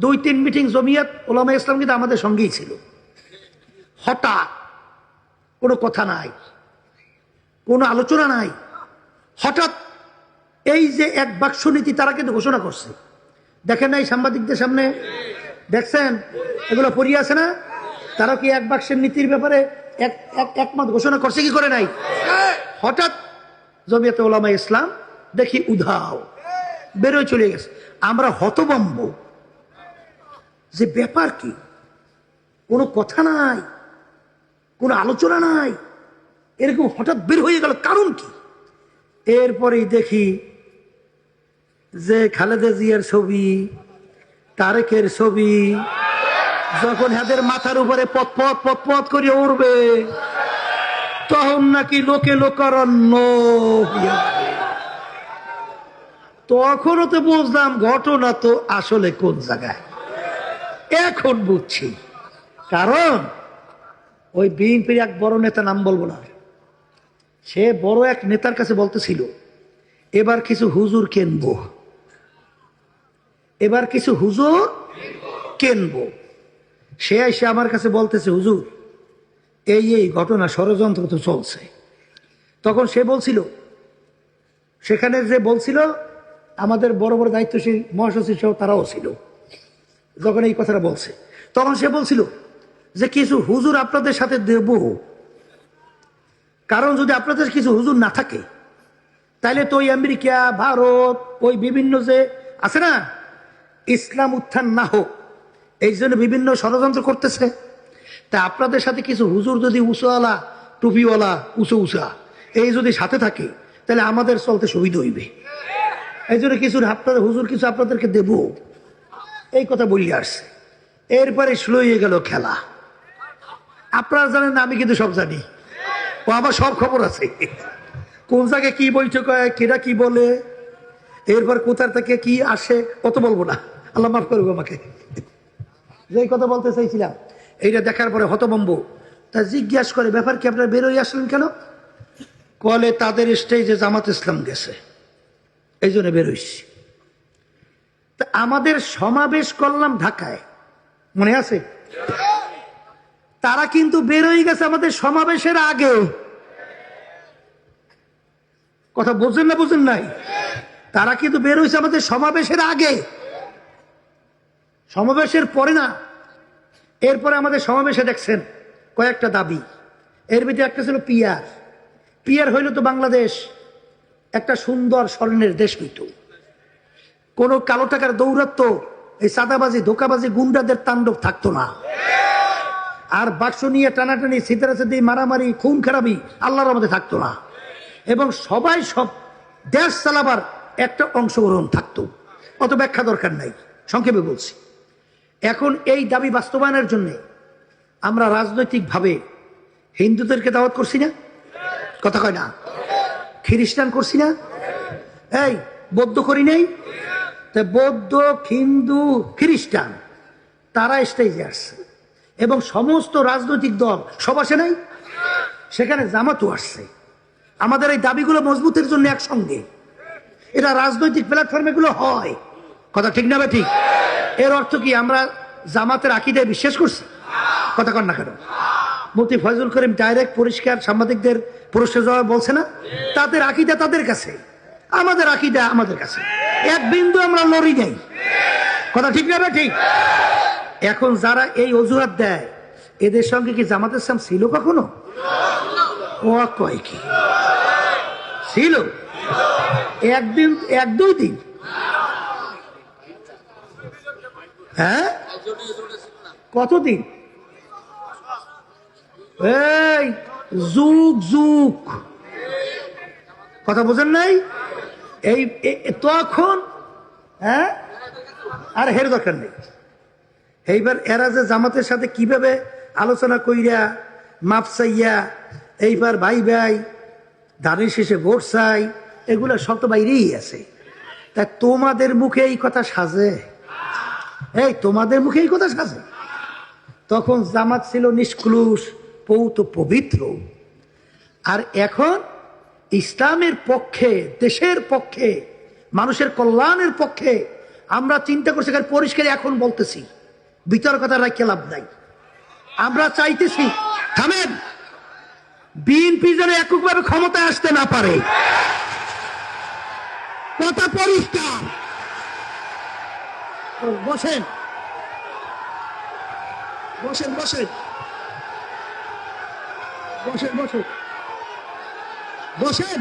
দুই তিন মিটিং জমিয়াত ওলামা ইসলাম কিন্তু আমাদের সঙ্গেই ছিল। হঠাৎ কোনো কথা নাই, কোনো আলোচনা নাই। হঠাৎ এই যে এক বাক্স নীতি তারা কিন্তু ঘোষণা করছে। দেখেন নাই সাংবাদিকদের সামনে? দেখছেন? এগুলো পড়িয়ে আছে না? তারা কি এক বাক্সের নীতির ব্যাপারে এক- একমত ঘোষণা করছে কি করে নাই? হঠাৎ জমিয়তে ওলামা ইসলাম দেখি উধাও, বেরোয় চলে গেছে। আমরা হতবম্ব যে ব্যাপার কি? কোনো কথা নাই, কোনো আলোচনা নাই, এরকম হঠাৎ বের হয়ে গেল কারণ কি? এরপরেই দেখি যে খালেদা জিয়ার ছবি, তারেকের ছবি, যখন হাদের মাথার উপরে পথ পথ পথ পথ করে উড়বে, তখন নাকি লোকে লোকারণ্য তখনও তো বুঝলাম ঘটনা তো আসলে কোন জায়গায়? এখন বুঝছি। কারণ ওই বিএনপির এক বড় নেতা নাম বলব না। সে বড় এক নেতার কাছে বলতেছিল, এবার কিছু হুজুর কেনবো। এবার কিছু হুজুর কেনবো। সে এসে আমার কাছে বলতেছে, হুজুর, এই এই ঘটনা ষড়যন্ত্র তো চলছে। তখন সে বলছিল, সেখানে যে বলছিল, আমাদের বড় বড় দায়িত্বশীল মহাসচিব সহ তারাও ছিল। যখন এই কথাটা বলছে, তখন সে বলছিল যে কিছু হুজুর আপনাদের সাথে দেব কারণ যদি আপনাদের কিছু হুজুর না থাকে, তাহলে তো ওই আমেরিকা, ভারত, ওই বিভিন্ন যে আছে না, ইসলাম উত্থান না হোক, এই জন্য বিভিন্ন ষড়যন্ত্র করতেছে। তা আপনাদের সাথে কিছু হুজুর যদি উঁচুওয়ালা, টুপিওয়ালা, উঁচু উঁচা, এই যদি সাথে থাকে, তাহলে আমাদের চলতে সুবিধা হইবে। এই জন্য কিছু আপনাদের হুজুর, কিছু আপনাদেরকে দেব এই কথা বলি আসছে। এরপরে শুরু হয়ে গেল খেলা। আপনারা জানেন না, আমি কিন্তু সব জানি। ও, আমার সব খবর আছে। কোন জায়গায় কি বৈঠক হয় কেরা কি বলে, এরপর কোথার থেকে কি আসে কত বলব না। আল্লাহ মাফ করব আমাকে। যে কথা বলতে চাইছিলাম, এইটা দেখার পরে হতবম্ব তা জিজ্ঞাসা করে, ব্যাপার কি, আপনারা বেরোয় আসলেন কেন? কলে তাদের স্টেজে জামাত ইসলাম গেছে। এই জন্য বেরোইছি তা আমাদের সমাবেশ করলাম ঢাকায়। মনে আছে? তারা কিন্তু বেরোয় গেছে আমাদের সমাবেশের আগে। কথা বোঝেন না বোঝেন নাই? তারা কিন্তু বের হয়েছে আমাদের সমাবেশের আগে। সমাবেশের পরে না, এরপরে আমাদের সমাবেশে দেখছেন কয়েকটা দাবি। এর ভিতরে একটা ছিল পিয়ার। পিয়ার হইল তো বাংলাদেশ, একটা সুন্দর স্বর্ণের দেশ হইত। কোনো কালো টাকার দৌরাত্ম, এই সাদাবাজি ধোকাবাজি, গুন্ডাদের তাণ্ডব থাকতো না। আর বাক্স নিয়ে টানাটানি সিতারাসে দিয়ে মারামারি, খুন খারাপি আল্লাহর মধ্যে থাকতো না। এবং সবাই সব দেশ চালাবার একটা অংশগ্রহণ থাকতো। অত ব্যাখ্যা দরকার নাই, সংক্ষেপে বলছি। এখন এই দাবি বাস্তবায়নের জন্য আমরা রাজনৈতিকভাবে হিন্দুদেরকে দাওয়াত করছি না? কথা কয় না। খ্রিস্টান করছি না? এই, বৌদ্ধ করি নাই? বৌদ্ধ, হিন্দু, খ্রিস্টান, তারা স্টেজে আসছে। এবং সমস্ত রাজনৈতিক দল, সব আসে নাই? সেখানে জামাতও আসছে। আমাদের এই দাবিগুলো মজবুতের জন্য একসঙ্গে। এটা রাজনৈতিক প্ল্যাটফর্মে গুলো হয়। কথা ঠিক না ঠিক? এর অর্থ কি, আমরা জামাতের আকিদায় বিশ্বাস করছি? কথা কর না কেন? মুফতি ফয়জুল করিম ডাইরেক্ট পরিষ্কার সাংবাদিকদের পুরস্কার জবাব বলছে না? তাদের আকিদা তাদের কাছে। আমাদের আকিদা আমাদের কাছে। এক বিন্দু আমরা লড়ি নেই। কথা ঠিক না ঠিক। এখন যারা এই অজুহাত দেয়, এদের সঙ্গে কি জামাত ইসলাম ছিল কখনো? ও কয় কি? ছিল। একদিন এক দুই দিন। হ্যাঁ? কতদিন? যুগ যুগ। কথা বোঝেন নাই? এই তখন হ্যাঁ? আর হের দরকার নেই। এইবার এরা যে জামাতের সাথে কীভাবে আলোচনা কইরা, মাপ চাইয়া, এইবার ভাই ভাই, ধানের শেষে ভোট চাই, এগুলো সব তো বাইরেই আছে। তা তোমাদের মুখে এই কথা সাজে? এই, তোমাদের মুখে এই কথা সাজে? তখন জামাত ছিল নিষ্কুলুষ, পৌত পবিত্র। আর এখন ইসলামের পক্ষে, দেশের পক্ষে, মানুষের কল্যাণের পক্ষে আমরা চিন্তা করছি পরিষ্কার এখন বলতেছি। ভিতর কথা রাখতে লাভ নাই। আমরা চাইতেছি, থামেন! বিএনপি যেন এককভাবে ক্ষমতায় আসতে না পারে। কথা পরিষ্কার। বসেন। বসেন বসেন। বসেন বসেন। বসেন